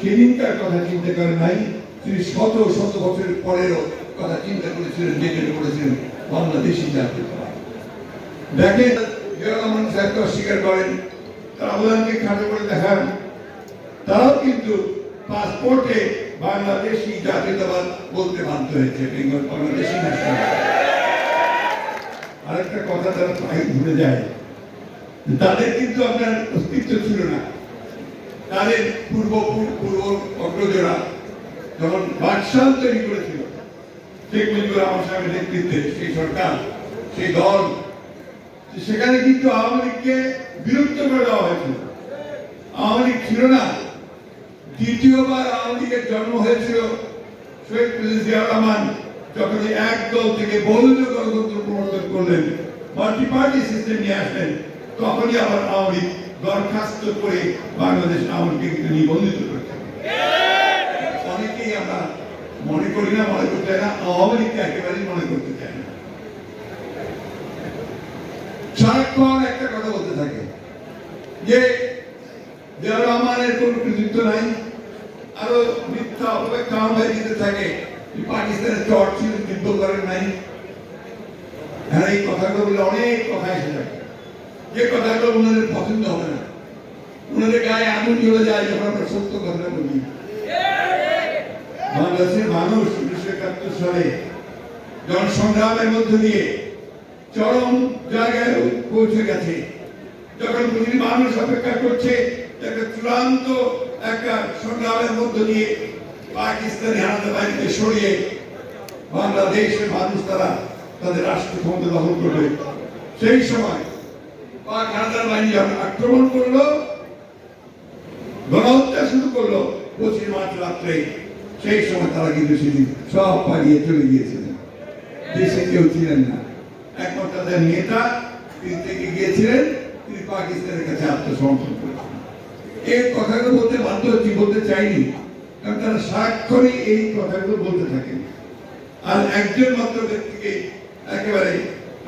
সেদিনকার কথা চিন্তা করেন নাই, তিনি শত শত বছরের পরেরও কথা চিন্তা করেছিলেন ডেকে করেছিলেন বাংলাদেশি জাতীয় দেখেন জিয়া রহমান সাহেব তো অস্বীকার করেন, তার অবদানকে খাটো করে দেখান, তারাও কিন্তু পাসপোর্টে বাংলাদেশি জাতীয়তাবাদ বলতে বাধ্য হয়েছে, বেঙ্গল বাংলাদেশি আরেকটা কথা তারা প্রায় ভুলে যায়, তাদের কিন্তু আপনার অস্তিত্ব ছিল না। তাদের পূর্ব পূর্ব অগ্রজরা যখন বাদশাহ তৈরি করেছিল, শেখ মুজিবুর রহমান সাহেবের নেতৃত্বে সেই সরকার, সেই দল, সেখানে কিন্তু আওয়ামী লীগকে বিলুপ্ত করে দেওয়া হয়েছিল। আওয়ামী লীগ ছিল না। দ্বিতীয়বার আওয়ামী লীগের জন্ম হয়েছিল শহীদ জিয়াউর রহমান, যখন এক দল থেকে বহুদলীয় গণতন্ত্র প্রবর্তন করলেন। মাল্টি পার্টি সিস্টেম নিয়ে আসলেন। তখনই আবার আওয়ামী লীগ দরখাস্ত করে বাংলাদেশ আওয়ামী লীগকে নিবন্ধিত করেছে অনেকেই আমরা মনে করি না, মনে করতে চাই না, আওয়ামী লীগকে একেবারেই মনে করতে চাই না। সারাক্ষণ একটা কথা বলতে থাকে যে জিয়াউর রহমানের কোন কৃতিত্ব নাই, আরও মিথ্যা অপেক্ষা হয়ে দিতে থাকে পাকিস্তানের ছিল, যুদ্ধ করেন নাই। হ্যাঁ এই কথাগুলো অনেক কথা এসে যায়। যে কথাগুলো ওনাদের পছন্দ হবে না। ওনাদের গায়ে আগুন জ্বলে যায় যখন আমরা সত্য কথাটা বলি। বাংলাদেশের মানুষ উনিশশো একাত্তর সালে জনসংগ্রামের মধ্য দিয়ে চরম জায়গায় পৌঁছে গেছে। যখন প্রতিটি মানুষ অপেক্ষা করছে, একটা চূড়ান্ত একটা সংগ্রামের মধ্য দিয়ে পাকিস্তানি হানাদার বাহিনীকে সরিয়ে বাংলাদেশের মানুষ তারা তাদের রাষ্ট্র ক্ষমতা দখল করবে। সেই সময় আক্রমণ করল, গণহত্যা শুরু করল, পঁচিশ মার্চ রাত্রে, সেই সময় তারা কিন্তু সেদিন সব পালিয়ে চলে গিয়েছিলেন দেশে কেউ ছিলেন না। একমাত্র তাদের নেতা, তিনি থেকে গিয়েছিলেন, তিনি পাকিস্তানের কাছে আত্মসমর্পণ করেছেন এই কথাগুলো বলতে বাধ্য হচ্ছি, বলতে চাইনি, কারণ তারা সাক্ষরই এই কথাগুলো বলতে থাকেন। আর একজন মাত্র ব্যক্তিকে একেবারে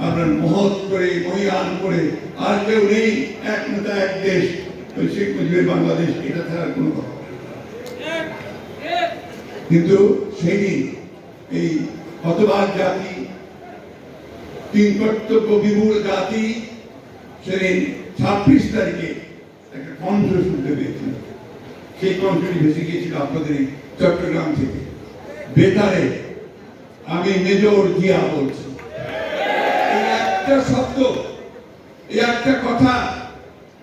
আপনার মহৎ করে, মহিয়ান করে, আর কেউ নেই, এক নেতা, এক দেশ। ওই শেখ মুজিবের বাংলাদেশ, এটা ছাড়া কোনো কথা। কিন্তু সেদিন এই হতবাক জাতি, তিন কর্তব্য বিমূল জাতি, সেদিন ছাব্বিশ তারিখে একটা কণ্ঠ শুনতে পেয়েছিল। সেই কণ্ঠটি ভেসে গিয়েছিল আপনাদের চট্টগ্রাম থেকে। বেতারে আমি মেজর জিয়া বলছি। একটা শব্দ এই একটা কথা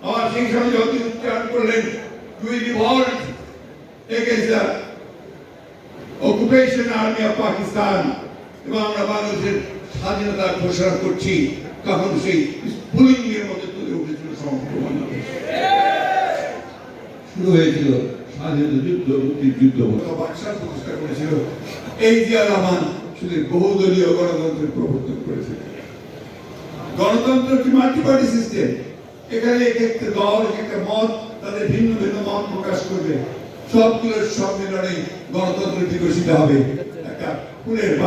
আমার সেই সময় যত উচ্চারণ করলেন। We revolt against the occupation army of Pakistan এবং আমরা বাংলাদেশের স্বাধীনতা ঘোষণা করছি তখন সেই স্ফুলিঙ্গের মধ্যে তুলে উঠেছিল সমগ্র বাংলাদেশ। শুরু হয়েছিল স্বাধীনতা যুদ্ধ মুক্তির যুদ্ধ। বাদশাহ প্রতিষ্ঠা করেছিল। এই জিয়া রহমান শুধু বহুদলীয় গণতন্ত্রের প্রবর্তন করেছিল গণতন্ত্র কি মাল্টি পার্টি সিস্টেম এখানে এক একটা দল, এক একটা মত, তাদের ভিন্ন ভিন্ন মত প্রকাশ করবে। সবগুলোর সম্মেলনে গণতন্ত্র বিকশিত হবে। একটা বাগান